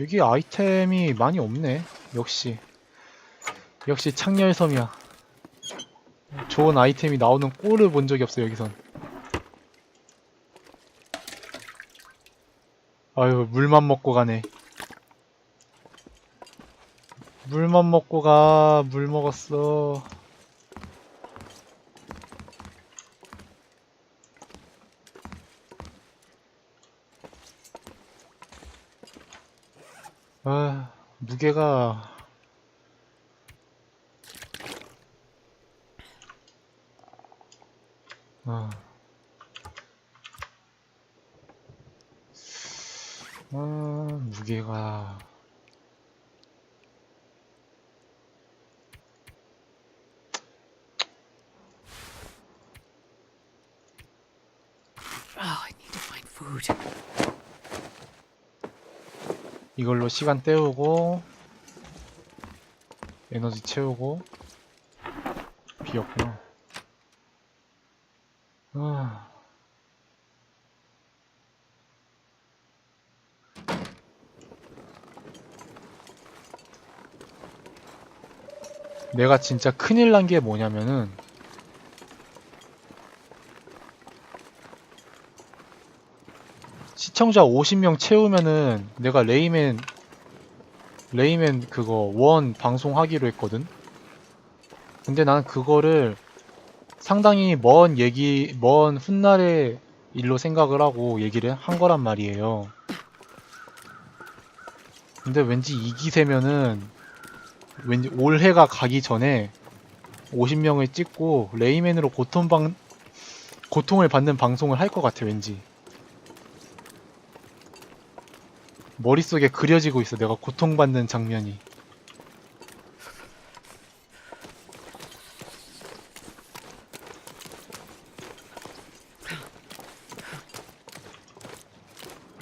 여기 아이템이 많이 없네. 역시. 역시 창렬섬이야. 좋은 아이템이 나오는 꼴을 본 적이 없어, 여기선. 아유, 물만 먹고 가네. 물만 먹고 가, 물 먹었어. 아, 무게가 아. 아, 무게가 Oh, I need to find food. 이걸로 시간 때우고 에너지 채우고 비었구나. 아. 내가 진짜 큰일 난 게 뭐냐면은 시청자 50명 채우면은 내가 레이맨 레이맨 그거 원 방송하기로 했거든. 근데 난 그거를 상당히 먼 얘기, 먼 훗날의 일로 생각을 하고 얘기를 한 거란 말이에요. 근데 왠지 이 기세면은 왠지 올해가 가기 전에 50명을 찍고 레이맨으로 고통방 고통을 받는 방송을 할 것 같아 왠지. 머릿속에 그려지고 있어. 내가 고통받는 장면이.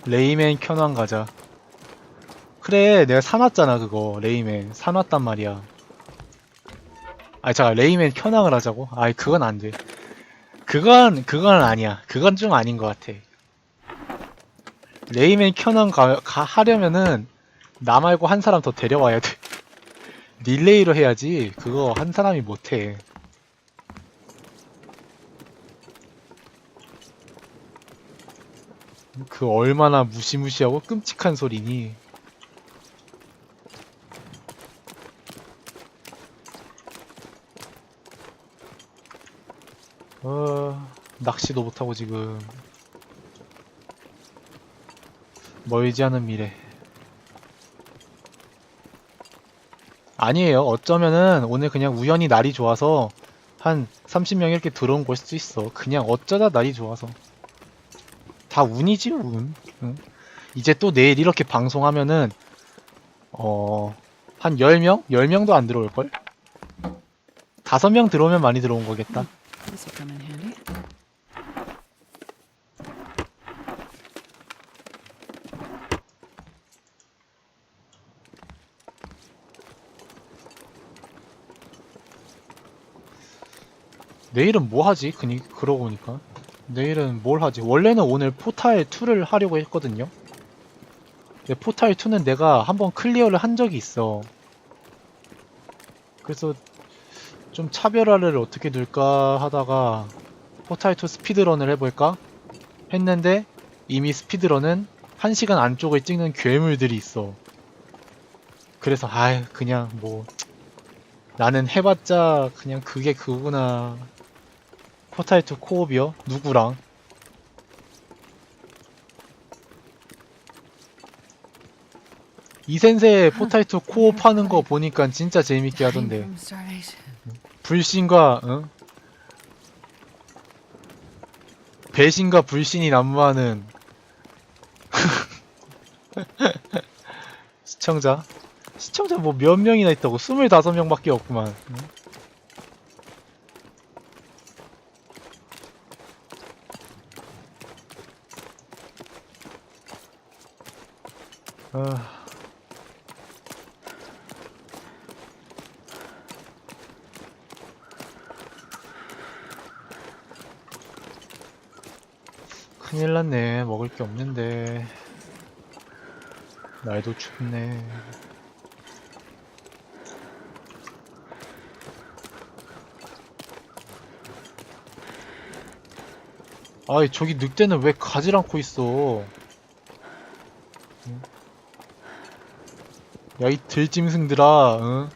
레이맨 켜놓은 가자. 그래, 내가 사놨잖아, 그거. 레이맨. 사놨단 말이야. 아니, 잠깐, 레이맨 켜낭을 하자고? 아이, 그건 안 돼. 그건, 그건 아니야. 그건 좀 아닌 것 같아. 레이맨 켜낭 가, 가- 하려면은, 나 말고 한 사람 더 데려와야 돼. 릴레이로 해야지. 그거 한 사람이 못해. 그 얼마나 무시무시하고 끔찍한 소리니. 어, 낚시도 못하고 지금 멀지 않은 미래. 아니에요. 어쩌면은 오늘 그냥 우연히 날이 좋아서 한 30명 이렇게 들어온 걸 수도 있어. 그냥 어쩌다 날이 좋아서. 다 운이지, 운. 응? 이제 또 내일 이렇게 방송하면은, 어, 한 10명? 10명도 안 들어올걸? 5명 들어오면 많이 들어온 거겠다. 내일은 뭐 하지? 그니, 그러고 보니까. 내일은 뭘 하지? 원래는 오늘 포탈 2를 하려고 했거든요? 근데 포탈 2는 내가 한번 클리어를 한 적이 있어. 그래서 좀 차별화를 어떻게 둘까 하다가 포탈 2 스피드런을 해볼까? 했는데 이미 스피드런은 1시간 안쪽을 찍는 괴물들이 있어. 그래서 아유 그냥 뭐 나는 해봤자 그냥 그게 그구나. 포탈2 코옵이요? 누구랑? 이센세 포탈2 코옵 하는 거 보니까 진짜 재밌게 하던데. 불신과, 응? 배신과 불신이 난무하는 시청자? 시청자 뭐 몇 명이나 있다고? 25명밖에 없구만. 응? 아... 큰일 났네. 먹을 게 없는데. 날도 춥네. 아이, 저기 늑대는 왜 가질 않고 있어? 야, 이 들짐승들아, 응?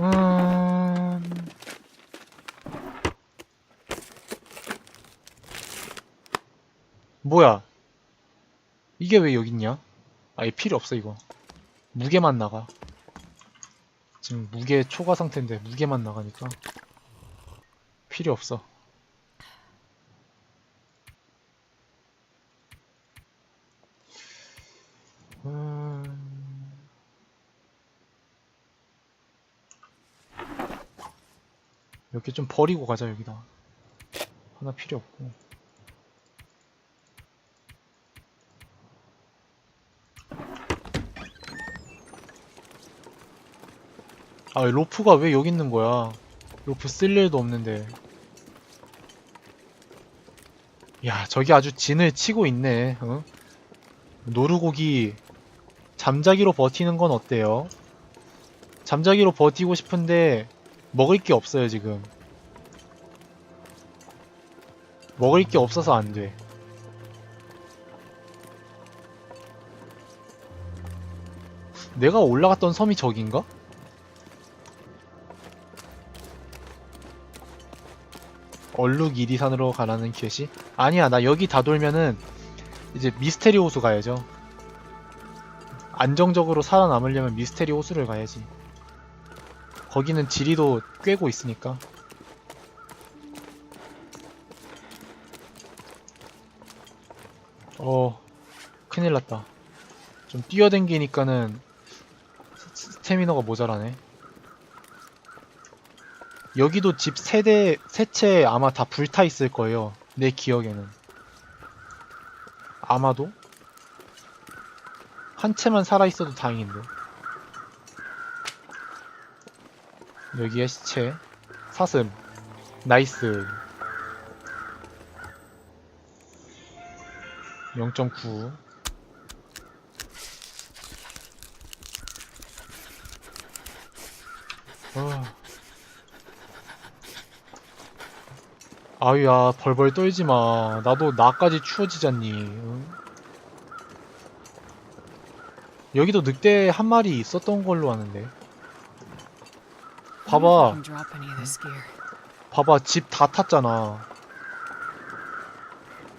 음... 뭐야? 이게 왜 여기 있냐? 아예 필요 없어 이거. 무게만 나가. 지금 무게 초과 상태인데 무게만 나가니까 필요 없어. 음... 몇개좀 버리고 가자 여기다. 하나 필요 없고. 아, 로프가 왜 여기 있는 거야? 로프 쓸 일도 없는데. 야, 저기 아주 진을 치고 있네. 어? 노루고기 잠자기로 버티는 건 어때요? 잠자기로 버티고 싶은데 먹을 게 없어요, 지금. 먹을 게 없어서 안 돼. 내가 올라갔던 섬이 저긴가? 얼룩 이리산으로 가라는 퀘시? 아니야 나 여기 다 돌면은 이제 미스테리 호수 가야죠. 안정적으로 살아남으려면 미스테리 호수를 가야지. 거기는 지리도 꿰고 있으니까. 어 큰일 났다. 좀 뛰어댕기니까는 스- 스태미너가 모자라네 여기도 집 세대 세채 아마 다 불타 있을 거예요. 내 기억에는. 아마도 한 채만 살아 있어도 다행인데. 여기에 시체, 사슴, 나이스. 0.9. 아. 아유야 벌벌 떨지 마. 나도 나까지 추워지잖니. 응? 여기도 늑대 한 마리 있었던 걸로 아는데. 봐봐. 봐봐, 집 다 탔잖아.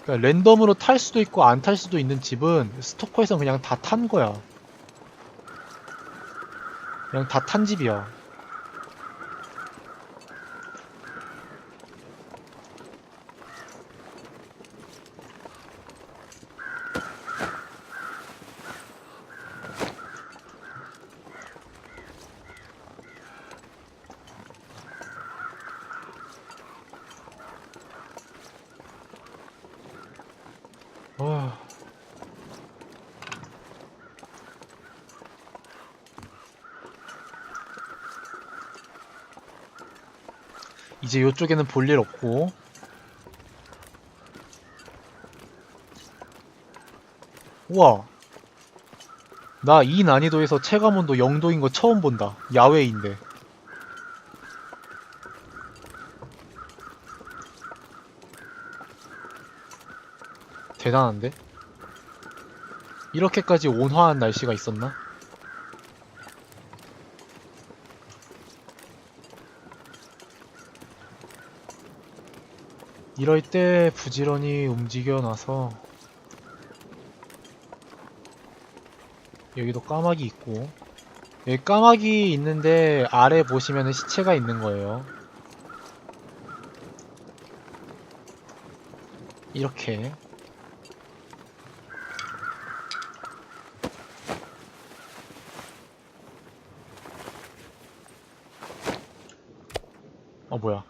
그러니까 랜덤으로 탈 수도 있고 안 탈 수도 있는 집은 스토커에서 그냥 다 탄 거야. 그냥 다 탄 집이야. 이제 이쪽에는 볼 일 없고 우와 나 이 난이도에서 체감온도 0도인 거 처음 본다 야외인데 대단한데? 이렇게까지 온화한 날씨가 있었나? 이럴 때 부지런히 움직여 놔서 여기도 까마귀 있고. 여기 까마귀 있는데 아래 보시면 시체가 있는 거예요. 이렇게. 어 뭐야.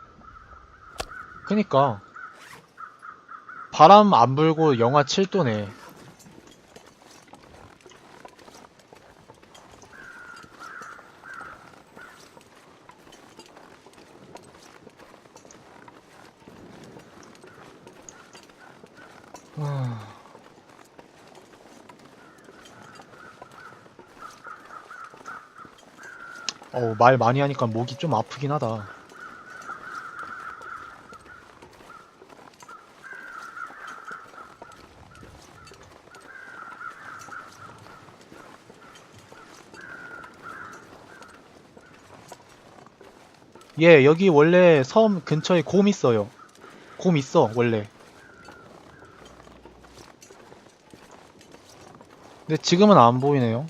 그니까 바람 안 불고 영하 7도네. 어말 많이 하니까 목이 좀 아프긴 하다. 예, 여기 원래 섬 근처에 곰 있어요. 곰 있어, 원래. 근데 지금은 안 보이네요.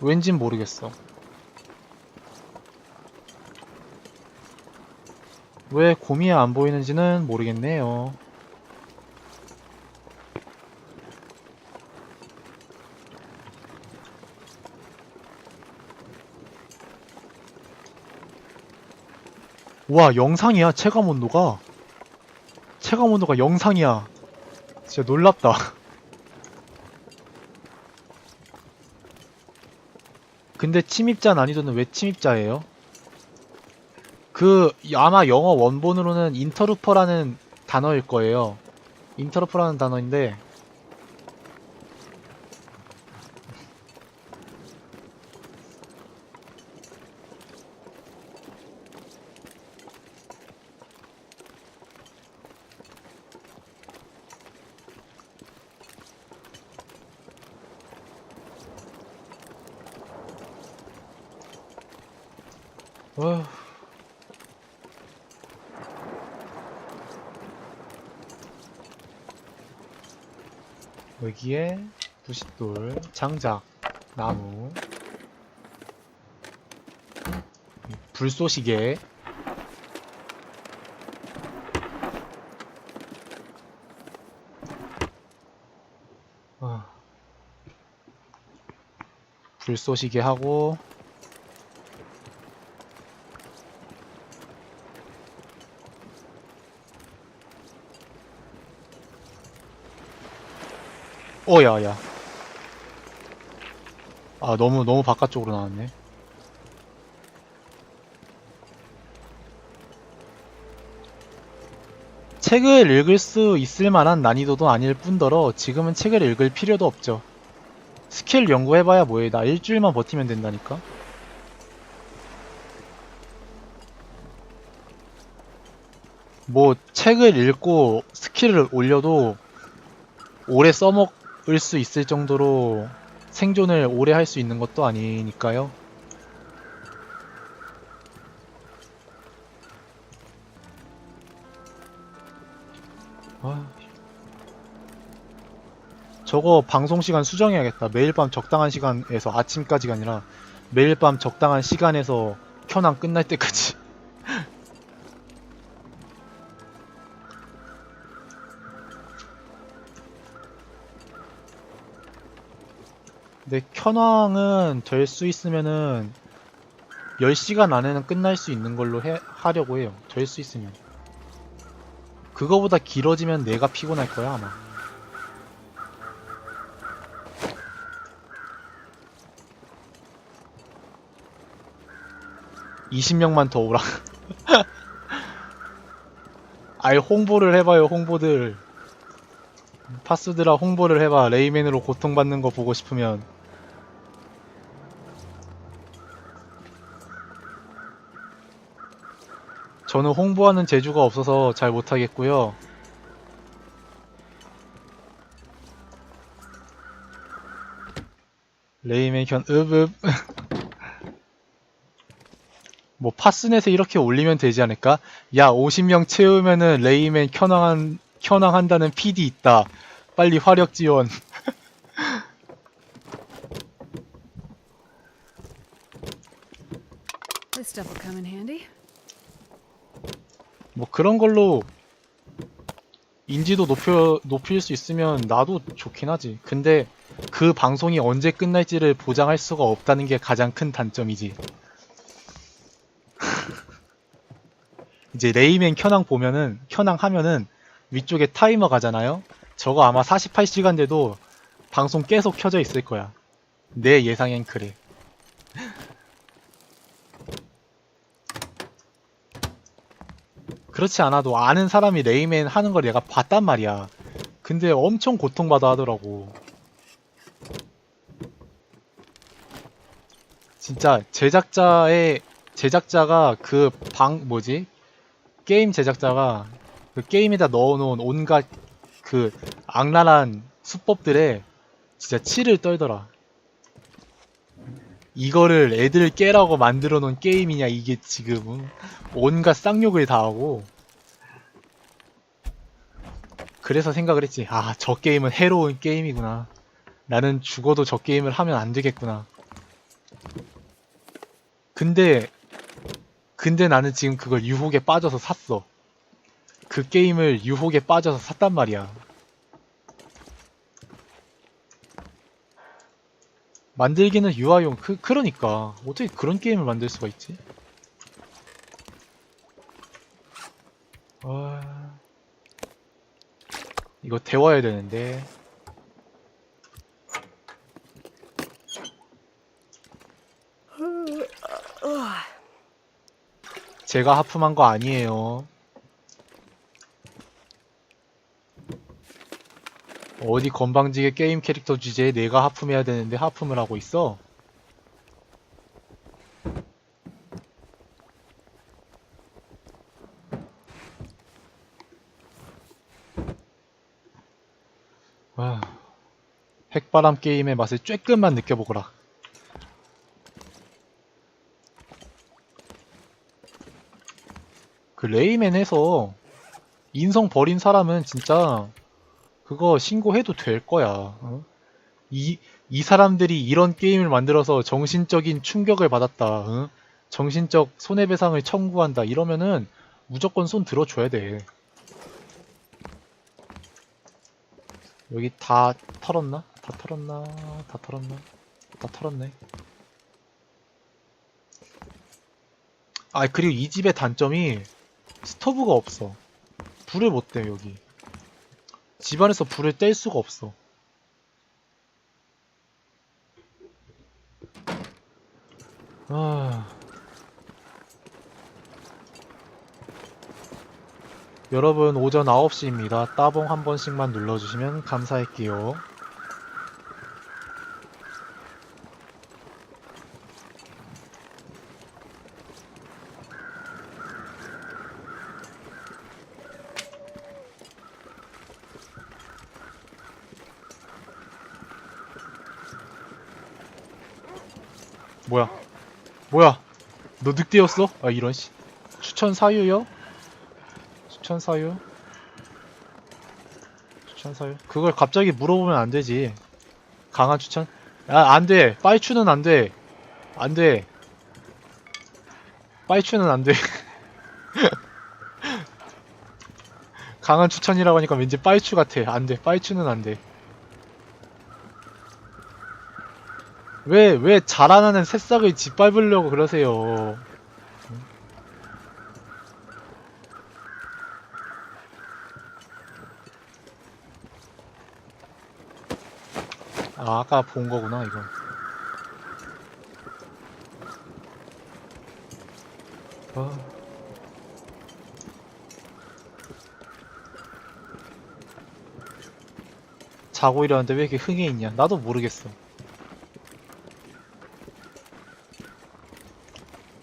왠진 모르겠어. 왜 곰이 안 보이는지는 모르겠네요. 와, 영상이야, 체감 온도가. 체감 온도가 영상이야. 진짜 놀랍다. 근데 침입자 난이도는 왜 침입자예요? 그 아마 영어 원본으로는 인터루퍼라는 단어일 거예요. 인터루퍼라는 단어인데 여기에 부싯돌, 장작, 나무, 불쏘시개, 아. 불쏘시개 하고 어, 야, 야. 아, 너무, 너무 바깥쪽으로 나왔네. 책을 읽을 수 있을 만한 난이도도 아닐 뿐더러 지금은 책을 읽을 필요도 없죠. 스킬 연구해봐야 뭐해. 나 일주일만 버티면 된다니까? 뭐, 책을 읽고 스킬을 올려도 오래 써먹 을 수 있을 정도로 생존을 오래 할 수 있는 것도 아니니까요. 아, 저거 방송 시간 수정해야겠다. 매일 밤 적당한 시간에서 아침까지가 아니라 매일 밤 적당한 시간에서 켜낭 끝날 때까지. 켜낭은 될 수 있으면은 10시간 안에는 끝날 수 있는 걸로 해, 하려고 해요. 될 수 있으면. 그거보다 길어지면 내가 피곤할 거야, 아마. (20명만) 더 오라 아예 홍보를 해봐요 홍보들 파스드라 홍보를 해봐 레이맨으로 고통받는 거 보고 싶으면 저는 홍보하는 재주가 없어서 잘 못하겠고요 레이맨 현 읍읍 뭐 파스넷에 이렇게 올리면 되지 않을까? 야 50명 채우면은 레이맨 켜낭한 켜낭한다는 PD 있다. 빨리 화력 지원. 뭐 그런 걸로 인지도 높여 높일 수 있으면 나도 좋긴 하지. 근데 그 방송이 언제 끝날지를 보장할 수가 없다는 게 가장 큰 단점이지. 이제 레이맨 켜낭 보면은 켜낭 하면은 위쪽에 타이머 가잖아요. 저거 아마 48시간 돼도 방송 계속 켜져 있을 거야. 내 예상엔 그래. 그렇지 않아도 아는 사람이 레이맨 하는 걸 내가 봤단 말이야. 근데 엄청 고통받아 하더라고. 진짜 제작자의 제작자가 그 방 뭐지 게임 제작자가 그 게임에다 넣어놓은 온갖 그 악랄한 수법들에 진짜 치를 떨더라. 이거를 애들 깨라고 만들어 놓은 게임이냐 이게 지금 응? 온갖 쌍욕을 다 하고 그래서 생각을 했지. 아 저 게임은 해로운 게임이구나. 나는 죽어도 저 게임을 하면 안 되겠구나. 근데 근데 나는 지금 그걸 유혹에 빠져서 샀어. 그 게임을 유혹에 빠져서 샀단 말이야. 만들기는 유아용. 그, 그러니까. 어떻게 그런 게임을 만들 수가 있지? 아... 이거 데워야 되는데 제가 하품한 거 아니에요 어디 건방지게 게임 캐릭터 주제에 내가 하품해야 되는데 하품을 하고 있어? 바람 게임의 맛을 쬐끔만 느껴보거라. 그 레이맨에서 인성 버린 사람은 진짜 그거 신고해도 될 거야. 어? 이, 이 사람들이 이런 게임을 만들어서 정신적인 충격을 받았다. 어? 정신적 손해배상을 청구한다. 이러면은 무조건 손 들어줘야 돼. 여기 다 털었나? 다 털었나? 다 털었나? 다 털었네. 아, 그리고 이 집의 단점이 스토브가 없어. 불을 못 떼, 여기. 집안에서 불을 뗄 수가 없어. 아. 여러분, 오전 9시입니다. 따봉 한 번씩만 눌러주시면 감사할게요. 뭐야? 뭐야? 너 늑대였어? 아 이런 씨. 추천 사유요? 추천 사유? 추천 사유? 그걸 갑자기 물어보면 안 되지. 강한 추천? 아, 안 돼. 빠이추는 안 돼. 안 돼. 빠이추는 안 돼. 강한 추천이라고 하니까 왠지 빠이추 같아. 안 돼. 빠이추는 안 돼. 왜, 왜 자라나는 새싹을 짓밟으려고 그러세요? 아, 아까 본 거구나, 이거. 아. 자고 일어났는데 왜 이렇게 흥에 있냐? 나도 모르겠어.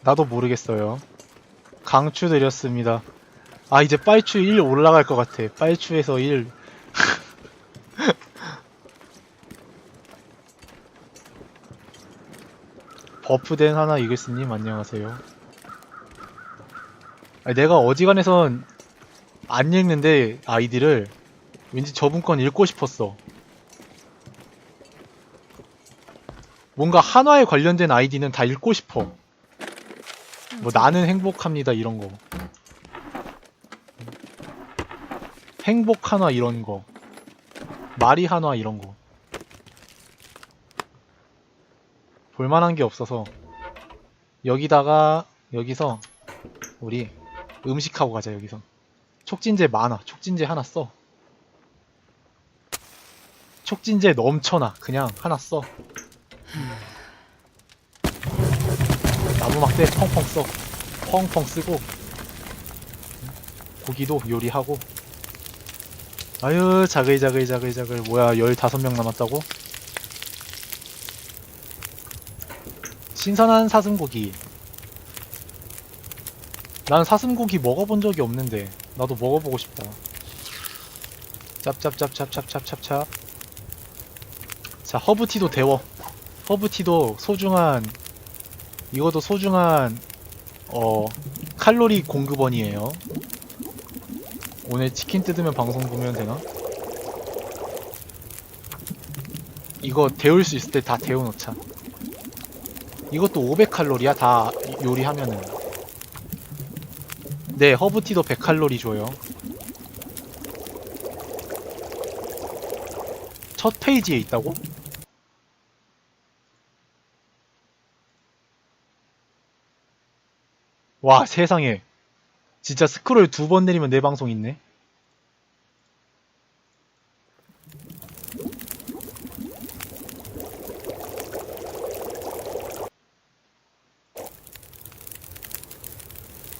나도 모르겠어요. 강추 드렸습니다. 아, 이제 빨추 1 올라갈 것 같아. 빨추에서 1. 버프된 하나 이글스님 안녕하세요. 아니, 내가 어지간해선 안 읽는데 아이디를 왠지 저분 건 읽고 싶었어. 뭔가 한화에 관련된 아이디는 다 읽고 싶어. 뭐 나는 행복합니다 이런 거. 행복 한화 이런 거. 말이 한화 이런 거. 볼만한 게 없어서 여기다가 여기서 우리 음식하고 가자 여기서 촉진제 많아 촉진제 하나 써 촉진제 넘쳐나 그냥 하나 써 막대 펑펑 써 펑펑 쓰고 고기도 요리하고 아유 자글자글 자글자글 뭐야 15명 남았다고? 신선한 사슴고기. 난 사슴고기 먹어본 적이 없는데 나도 먹어보고 싶다. 짭짭짭짭짭짭짭짭. 자 허브티도 데워. 허브티도 소중한 이것도 소중한 어 칼로리 공급원이에요. 오늘 치킨 뜯으면 방송 보면 되나? 이거 데울 수 있을 때 다 데워놓자. 이것도 500칼로리야 다 요리하면은. 네 허브티도 100칼로리 줘요. 첫 페이지에 있다고? 와 세상에. 진짜 스크롤 두 번 내리면 내 방송 있네.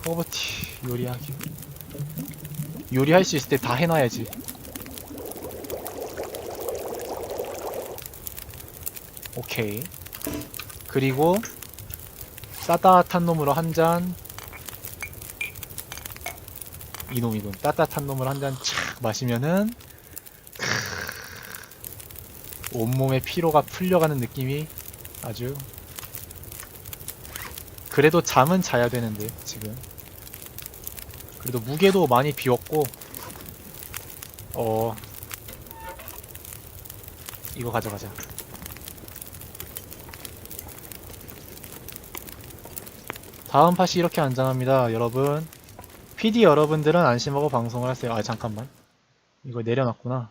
허버티 요리하기. 요리할 수 있을 때 다 해놔야지. 오케이. 그리고 따뜻한 놈으로 한 잔. 이놈이군. 따뜻한 놈을 한 잔 착 마시면은 온몸의 피로가 풀려가는 느낌이 아주 그래도 잠은 자야 되는데 지금 그래도 무게도 많이 비웠고 어 이거 가져가자 다음 팟이 이렇게 안전합니다, 여러분. PD 여러분들은 안심하고 방송을 하세요. 아, 잠깐만. 이거 내려놨구나.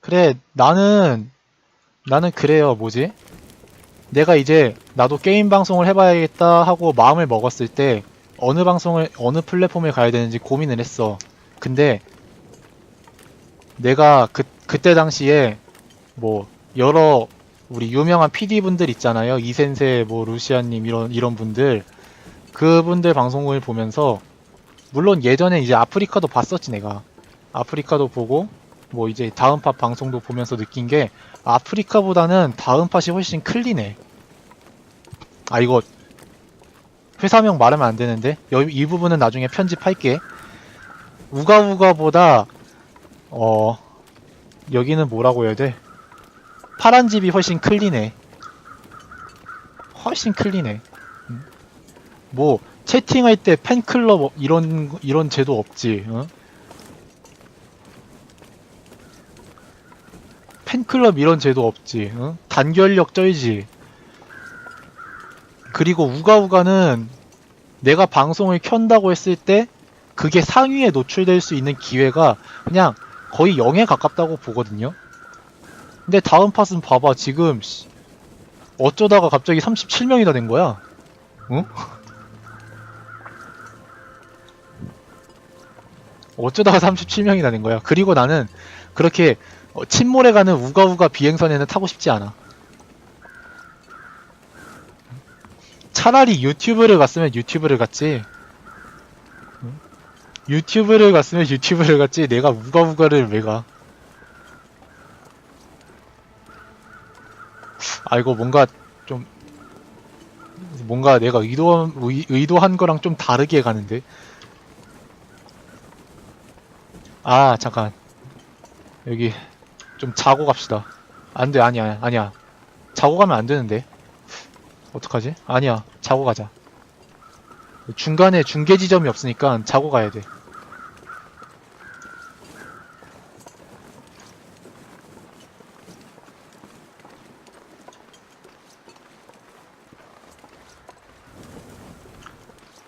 그래, 나는, 나는 그래요, 뭐지? 내가 이제, 나도 게임 방송을 해봐야겠다 하고 마음을 먹었을 때, 어느 방송을 어느 플랫폼에 가야 되는지 고민을 했어. 근데 내가 그 그때 당시에 뭐 여러 우리 유명한 PD 분들 있잖아요. 이센세 뭐 루시아님 이런 이런 분들 그분들 방송을 보면서 물론 예전에 이제 아프리카도 봤었지 내가 아프리카도 보고 뭐 이제 다음 팟 방송도 보면서 느낀 게 아프리카보다는 다음 팟이 훨씬 클리네. 아 이거 회사명 말하면 안 되는데 여, 이 부분은 나중에 편집할게. 우가우가보다 어 여기는 뭐라고 해야 돼? 파란 집이 훨씬 클리네. 훨씬 클리네. 음. 뭐 채팅할 때 팬클럽 어- 이런 이런 제도 없지. 어? 팬클럽 이런 제도 없지. 어? 단결력 쩔지. 그리고 우가우가는 내가 방송을 켠다고 했을 때 그게 상위에 노출될 수 있는 기회가 그냥 거의 0에 가깝다고 보거든요. 근데 다음 팟은 봐봐 지금 씨, 어쩌다가 갑자기 37명이나 된 거야. 어? 어쩌다가 37명이나 된 거야. 그리고 나는 그렇게 어, 침몰해 가는 우가우가 비행선에는 타고 싶지 않아. 차라리 유튜브를 갔으면 유튜브를 갔지. 응? 유튜브를 갔으면 유튜브를 갔지. 내가 우가우가를 왜 가? 아 이거 뭔가 좀 뭔가 내가 의도한 의, 의도한 거랑 좀 다르게 가는데. 아 잠깐 여기 좀 자고 갑시다. 안돼 아니야 아니야 자고 가면 안 되는데. 어떡하지? 아니야. 자고 가자. 중간에 중계 지점이 없으니까 자고 가야 돼.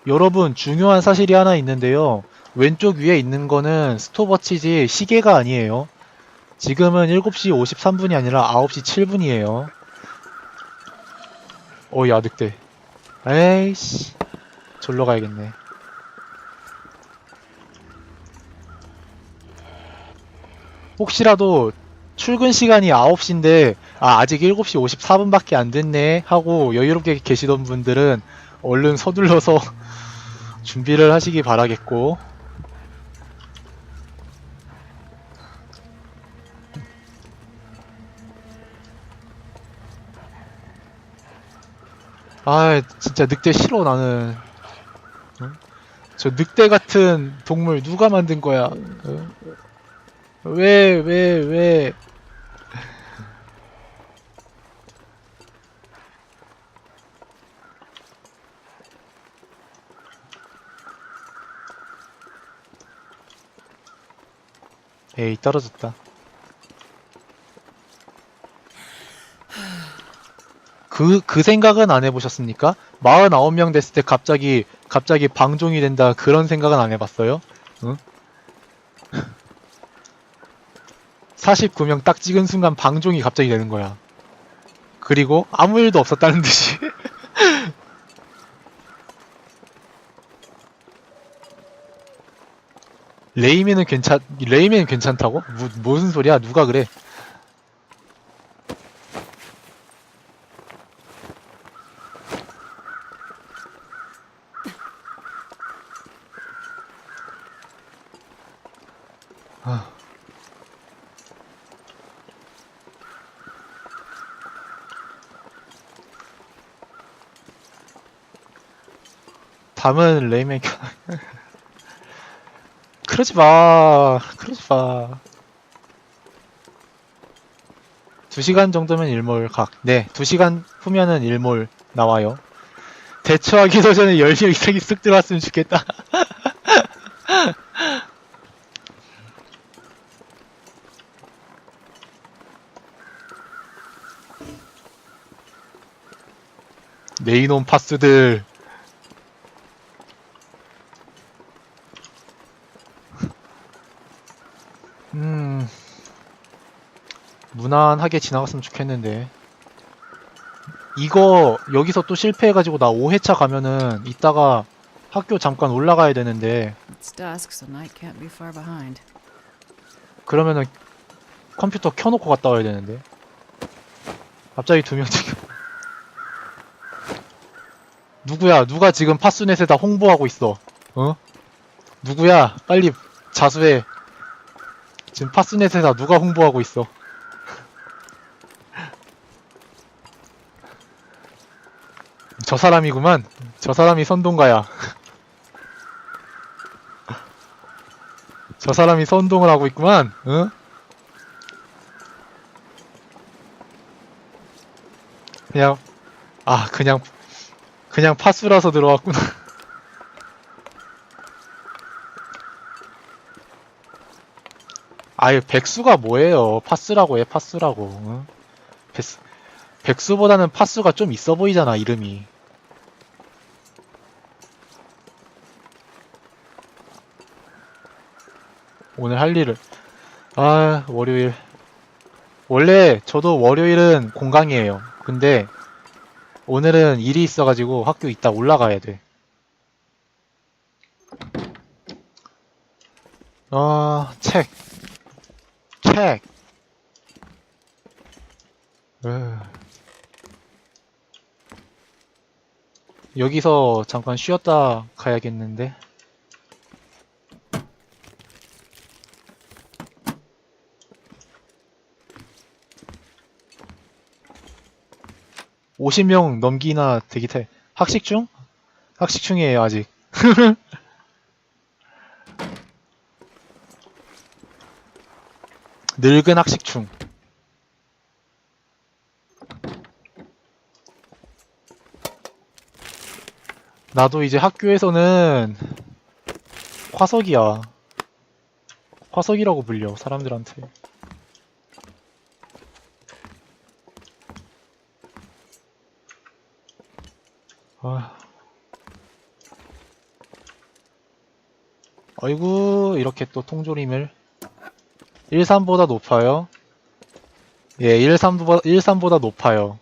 여러분, 중요한 사실이 하나 있는데요. 왼쪽 위에 있는 거는 스톱워치지 시계가 아니에요. 지금은 7시 53분이 아니라 9시 7분이에요. 어, 야, 늑대. 에이씨. 졸러 가야겠네. 혹시라도 출근 시간이 9시인데, 아, 아직 7시 54분밖에 안 됐네. 하고 여유롭게 계시던 분들은, 얼른 서둘러서 준비를 하시기 바라겠고 아 진짜 늑대 싫어 나는 어? 저 늑대 같은 동물 누가 만든 거야 어? 왜 왜, 왜. 에이 떨어졌다 그, 그 생각은 안 해보셨습니까? 49명 됐을 때 갑자기, 갑자기 방종이 된다, 그런 생각은 안 해봤어요? 응? 49명 딱 찍은 순간 방종이 갑자기 되는 거야. 그리고 아무 일도 없었다는 듯이. 레이맨은 괜찮, 레이맨은 괜찮다고? 무, 무슨 소리야? 누가 그래? 아. 담은 레이맨 켜- 그러지 마. 그러지 마. 2시간 정도면 일몰 각네 2시간 후면은 일몰 나와요. 대처하기도 전에 10명 이상이 쓱 들어왔으면 좋겠다. 네이놈 파스들 무난하게 지나갔으면 좋겠는데. 이거 여기서 또 실패해가지고 나 5회차 가면은 이따가 학교 잠깐 올라가야 되는데. It's dusk, so night can't be far behind. 그러면은 컴퓨터 켜놓고 갔다 와야 되는데. 갑자기 두 명 지금 누구야? 누가 지금 파스넷에다 홍보하고 있어? 어? 누구야? 빨리 자수해. 지금 파스넷에다 누가 홍보하고 있어 저 사람이구만. 저 사람이 선동가야. 저 사람이 선동을 하고 있구만. 응? 그냥 아 그냥 그냥 파수라서 들어왔구나. 아유 백수가 뭐예요? 파스라고 해 파스라고. 응? 백수, 백수보다는 파수가 좀 있어 보이잖아 이름이 오늘 할 일을 아 월요일 원래 저도 월요일은 공강이에요 근데 오늘은 일이 있어가지고 학교 이따 올라가야 돼. 아, 책. 책. 으. 여기서 잠깐 쉬었다 가야겠는데. 오십 명 넘기나 되기 태 학식 중? 학식 중이에요 아직. 늙은 학식 중. 나도 이제 학교에서는 화석이야. 화석이라고 불려 사람들한테 아. 아이고 이렇게 또 통조림을. 13보다 높아요? 예 13보다 13보다 높아요